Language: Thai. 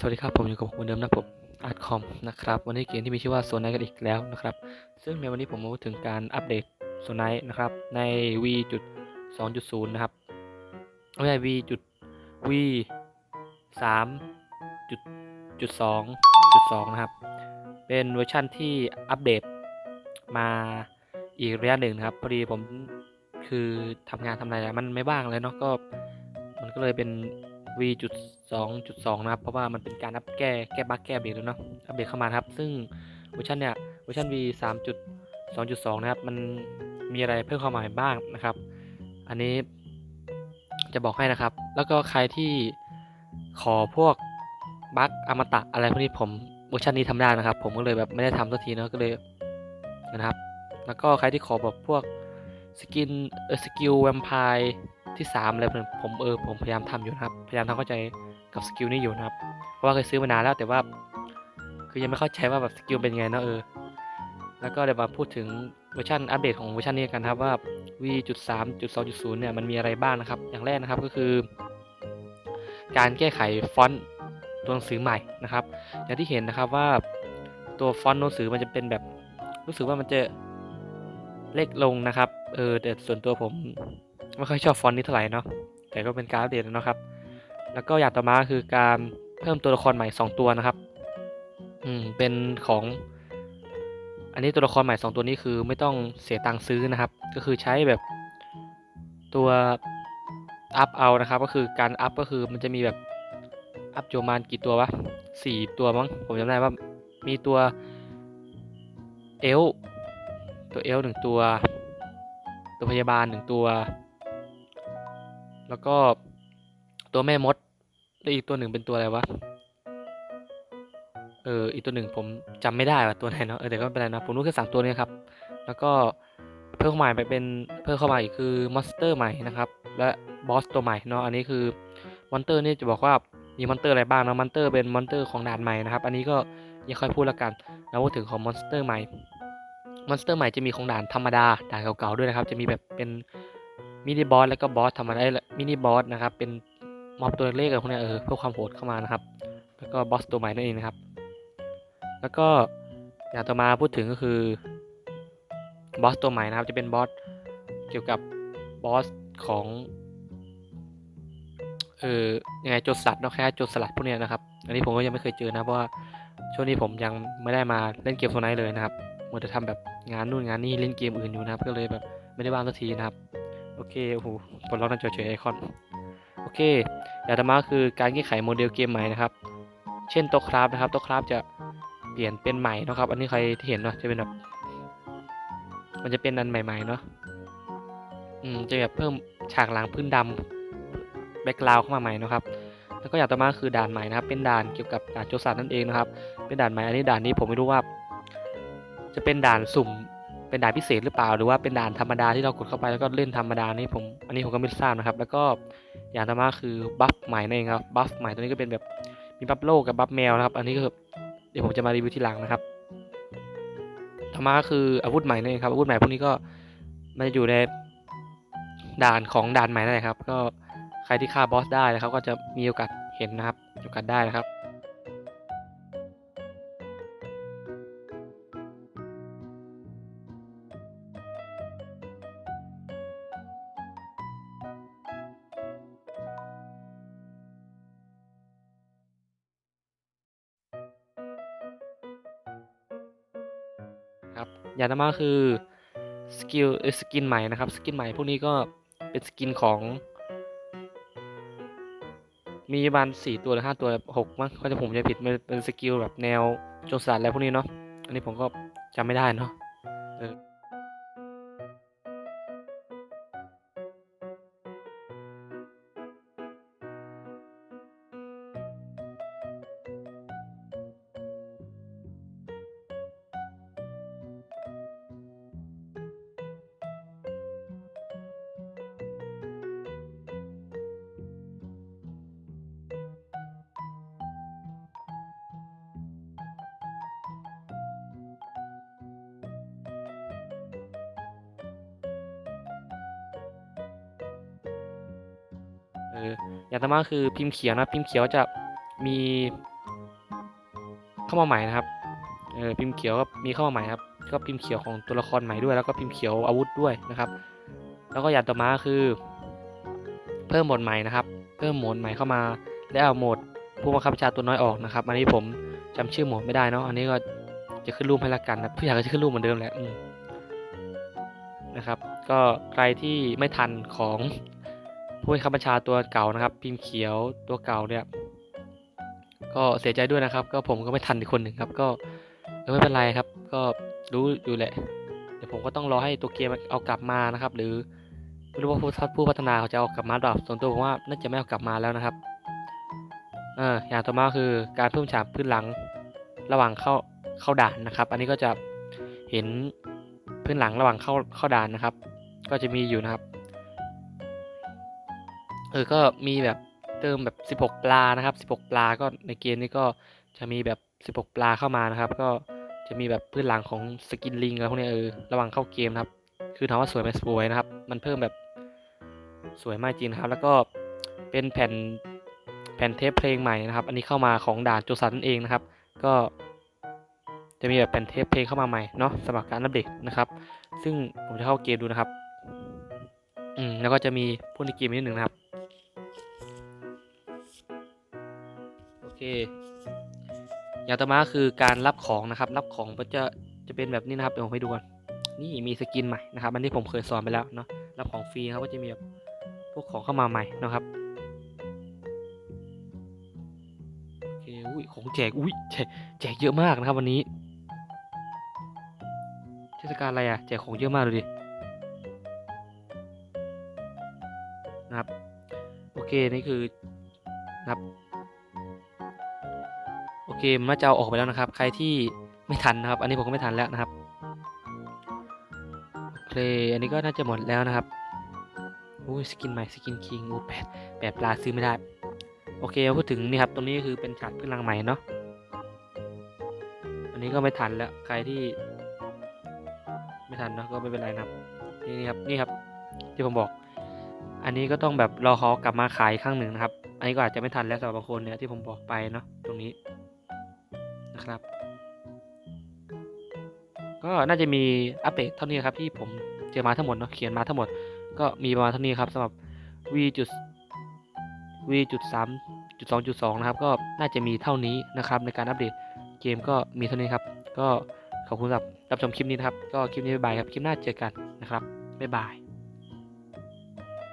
สวัสดีครับผมอยู่กับผมเหมือนเดิมนะผมอาร์ตคอมนะครับวันนี้เกมที่มีชื่อว่าโซนไนกันอีกแล้วนะครับ ซึ่งในวันนี้ผมมาพูดถึงการอัปเดตโซนไนนะครับใน V จุด2.0นะครับไม่ใช่ V จุด V 3จุดจุด2จุด2นะครับ เป็นเวอร์ชั่นที่อัปเดตมาอีกระยะหนึ่งนะครับ พอดีผมคือทำงานทำอะไรมันไม่บ้างเลยเนาะก็มันก็เลยเป็น V จุดสองจุดสองนะครับ เพราะว่ามันเป็นการอัปแก้แก้บั๊กแก้เบรกแล้วเนาะอัปเดตเข้ามาครับ ซึ่งเวอร์ชันเนี่ยเวอร์ชัน V สามจุดสองจุดสองนะครับ มันมีอะไรเพิ่มเข้ามาบ้างนะครับ อันนี้จะบอกให้นะครับ แล้วก็ใครที่ขอพวกบั๊กอมตะอะไรพวกนี้ผมเวอร์ชันนี้ทำได้นะครับ ผมก็เลยแบบไม่ได้ทำสักทีเนาะก็เลยนะครับ แล้วก็ใครที่ขอแบบพวกสกินเออสกิลแวมไพร์ ที่3อะไรผมผมเออผมพยายามทำอยู่นะครับ พยายามทำเข้าใจกับสกิลนี้อยู่นะครับ เพราะว่าเคยซื้อมานานแล้วแต่ว่า คือยังไม่เข้าใจว่าแบบสกิลเป็นไงเนาะเออ แล้วก็เดี๋ยวมาพูดถึงเวอร์ชันอัปเดตของเวอร์ชันนี้กันครับว่า V.3.2.0 เนี่ยมันมีอะไรบ้างนะครับ อย่างแรกนะครับก็คือ การแก้ไขฟอนต์ตัวหนังสือใหม่นะครับ อย่างที่เห็นนะครับว่าตัวฟอนต์หนังสือมันจะเป็นแบบรู้สึกว่ามันจะเล็กลงนะครับ เออแต่ส่วนตัวผม ไม่ค่อยชอบฟอนต์นี้เท่าไหร่เนาะแต่ก็เป็นการอัปเดตนะครับ แล้วก็อย่างต่อมาคือการเพิ่มตัวละครใหม่ 2 ตัวนะครับ อืมเป็นของ อันนี้ตัวละครใหม่ 2 ตัวนี้คือไม่ต้องเสียตังค์ซื้อนะครับ ก็คือใช้แบบตัวอัพเอานะครับ ก็คือการอัพก็คือมันจะมีแบบอัพโจมานกี่ตัววะสี่ตัวมั้งผมจำได้ว่ามีตัวเอลตัวเอลหนึ่งตัว ตัวพยาบาลหนึ่งตัว แล้วก็ตัวแม่มดแล้วอีกตัวหนึ่งเป็นตัวอะไรวะ เออ อีกตัวหนึ่งผมจำไม่ได้ว่าตัวไหนเนาะ เออเดี๋ยวก็ไม่เป็นไรนะผมรู้แค่สามตัวนี้ครับ แล้วก็เพิ่มเข้ามาไปเป็นเพิ่มเข้ามาอีกคือมอนสเตอร์ใหม่นะครับ และบอสตัวใหม่เนาะ อันนี้คือมอนสเตอร์นี่จะบอกว่ามีมอนสเตอร์อะไรบ้างนะมอนสเตอร์เป็นมอนสเตอร์ของด่านใหม่นะครับ อันนี้ก็ยังค่อยพูดล้วกัน แล้วพูดถึงของมอนสเตอร์ใหม่ มอนสเตอร์ใหม่จะมีของด่านธรรมดา ด่านเก่าๆด้วยนะครับ จะมีแบบเป็น มินิบอสแล้วก็บอสธรรมดามินิบอสนะครับ เป็นมอบตัวเล็กๆอะไรพวกเนี้ยเออเพื่อความโหดเข้ามานะครับ แล้วก็บอสตัวใหม่นั่นเองนะครับ แล้วก็อย่างต่อมาพูดถึงก็คือบอสตัวใหม่นะครับ จะเป็นบอสเกี่ยวกับบอสของเออยังไงโจรสัตว์เนาะแค่โจรสลัดพวกเนี้ยนะครับ อันนี้ผมก็ยังไม่เคยเจอนะเพราะว่าช่วงนี้ผมยังไม่ได้มาเล่นเกมโซนไนเลยนะครับมัวแต่ทำแบบงานนู่นงานนี่เล่นเกมอื่นอยู่นะครับ ก็เลยแบบไม่ได้ว่างสักทีนะครับ โอเคโอ้โหปลดล็อกหน้าจอเฉยไอคอน โอเคอย่างต่อมาคือการแก้ไขโมเดลเกมใหม่นะครับ เช่นโต๊ะคราฟนะครับโต๊ะคราฟจะเปลี่ยนเป็นใหม่นะครับ อันนี้ใครที่เห็นเนาะจะเป็นแบบมันจะเป็นอันใหม่ ๆ เนาะอืมจะแบบเพิ่มฉากหลังพื้นดำแบ็กกราวเข้ามาใหม่นะครับ แล้วก็อย่างต่อมาคือด่านใหม่นะครับ เป็นด่านเกี่ยวกับด่านโจรสลัดนั่นเองนะครับ เป็นด่านใหม่ อันนี้ด่านนี้ผมไม่รู้ว่า จะเป็นด่านสุ่ม เป็นด่านพิเศษหรือเปล่า หรือว่าเป็นด่านธรรมดาที่เรากดเข้าไปแล้วก็เล่นธรรมดานี่ผมอันนี้ผมก็ไม่ทราบนะครับ แล้วก็อย่างต่อมาคือบัฟใหม่นั่นเองครับบัฟใหม่ตัวนี้ก็เป็นแบบมีบัฟโลกกับบัฟแมวนะครับ อันนี้ก็เดี๋ยวผมจะมารีวิวทีหลังนะครับต่อมาคืออาวุธใหม่นั่นเองครับอาวุธใหม่พวกนี้ก็มันจะอยู่ในด่านของด่านใหม่นั่นแหละครับ ก็ใครที่ฆ่าบอสได้นะครับก็จะมีโอกาสเห็นนะครับโอกาสได้นะครับ ครับอย่างต่อมาคือสกิลสกินใหม่นะครับสกินใหม่พวกนี้ก็เป็นสกินของ มีประมาณสี่ตัวหรือห้าตัวหกมั้งเขาจะผมจะผิดมันเป็นสกิลแบบแนวโจรสลัดอะไรพวกนี้เนาะอันนี้ผมก็จำไม่ได้เนาะ ออเอออย่างต่อมาคือพิมพ์เขียวนะ พิมพ์เขียวจะมีเข้ามาใหม่นะครับเออพิมพ์เขียวก็มีเข้ามาใหม่ครับ ก็พิมพ์เขียวของตัวละครใหม่ด้วย แล้วก็พิมพ์เขียวอาวุธด้วยนะครับ แล้วก็อย่างต่อมาคือ เพิ่มโหมดใหม่นะครับ เพิ่มโหมดใหม่เข้ามา แล้วเอาโหมดผู้บังคับบัญชาตัวน้อยออกนะครับ อันนี้ผมจำชื่อโหมดไม่ได้เนาะ อันนี้ก็จะขึ้นรูปให้ละกันนะผู้อยากจะขึ้นรูปเหมือนเดิมแหละนะครับ ก็ใครที่ไม่ทันของ ผู้บังคับบัญชาตัวเก่านะครับ พิมพ์เขียวตัวเก่าเนี่ย ก็เสียใจด้วยนะครับ ก็ผมก็ไม่ทันอีกคนหนึ่งครับ ก็ไม่เป็นไรครับ ก็รู้อยู่แหละ เดี๋ยวผมก็ต้องรอให้ตัวเกมเอากลับมานะครับ หรือไม่รู้ว่าผู้ผู้พัฒนาเขาจะเอากลับมาหรือเปล่าส่วนตัวผมว่าน่าจะไม่เอากลับมาแล้วนะครับเอออย่างต่อมาคือการเพิ่มฉากพื้นหลังระหว่างเข้าเข้าด่านนะครับ อันนี้ก็จะเห็นพื้นหลังระหว่างเข้าเข้าด่านนะครับ ก็จะมีอยู่นะครับ เออก็มีแบบเติมแบบ 16 ปลานะครับ 16 ปลาก็ในเกมนี้ก็จะมีแบบ 16 ปลาเข้ามานะครับ ก็จะมีแบบพื้นหลังของสกินลิงอะไรพวกนี้เออระหว่างเข้าเกมนะครับ คือถามว่าสวยไหมสวยนะครับ มันเพิ่มแบบสวยมากจริงครับ แล้วก็เป็นแผ่นแผ่นเทปเพลงใหม่นะครับ อันนี้เข้ามาของด่านโจซันนั่นเองนะครับ ก็จะมีแบบแผ่นเทปเพลงเข้ามาใหม่เนาะสำหรับการอัปเดตนะครับ ซึ่งผมจะเข้าเกมดูนะครับ อืมแล้วก็จะมีพูดในเกมนิดหนึ่งนะครับ เคอย่างต่อมาคือการรับของนะครับรับของก็จะจะเป็นแบบนี้นะครับเดี๋ยวผมให้ดูก่อนนี่มีสกินใหม่นะครับอันที่ผมเคยสอนไปแล้วเนาะรับของฟรีครับก็จะมีแบบพวกของเข้ามาใหม่นะครับโอเคอุ้ยของแจกอุ้ยแจกแจกเยอะมากนะครับ วันนี้ เทศกาลอะไรอะแจกของเยอะมากเลยดินะครับโอเคนี่คือ เคมันน่าจะเอาออกไปแล้วนะครับ ใครที่ไม่ทันนะครับ อันนี้ผมก็ไม่ทันแล้วนะครับโอเคอันนี้ก็น่าจะหมดแล้วนะครับโอ้ยสกินใหม่สกินคิงโอ้แปดแปดปลาซื้อไม่ได้ โอเคพูดถึงนี่ครับตรงนี้คือเป็นฉากขึ้นรังใหม่เนาะอันนี้ก็ไม่ทันแล้วใครที่ ไม่ทันเนะก็ไม่เป็นไรนะครับนี่ครับนี่ครับ ที่ผมบอก อันนี้ก็ต้องแบบรอเขากลับมาขายอีกครั้งหนึ่งนะครับ อันนี้ก็อาจจะไม่ทันแล้วสำหรับบางคนเนี่ยที่ผมบอกไปเนาะตรงนี้ นะครับ ก็น่าจะมีอัปเดตเท่านี้ครับที่ผมเจอมาทั้งหมดเนาะเขียนมาทั้งหมด ก็มีประมาณเท่านี้ครับสำหรับ v จุด v จุดสามจุดสองจุดสองนะครับ ก็น่าจะมีเท่านี้นะครับในการอัปเดตเกมก็มีเท่านี้ครับ ก็ขอบคุณสำหรับรับชมคลิปนี้นะครับ ก็คลิปนี้บ๊ายบายครับ คลิปหน้าเจอกันนะครับบ๊ายบาย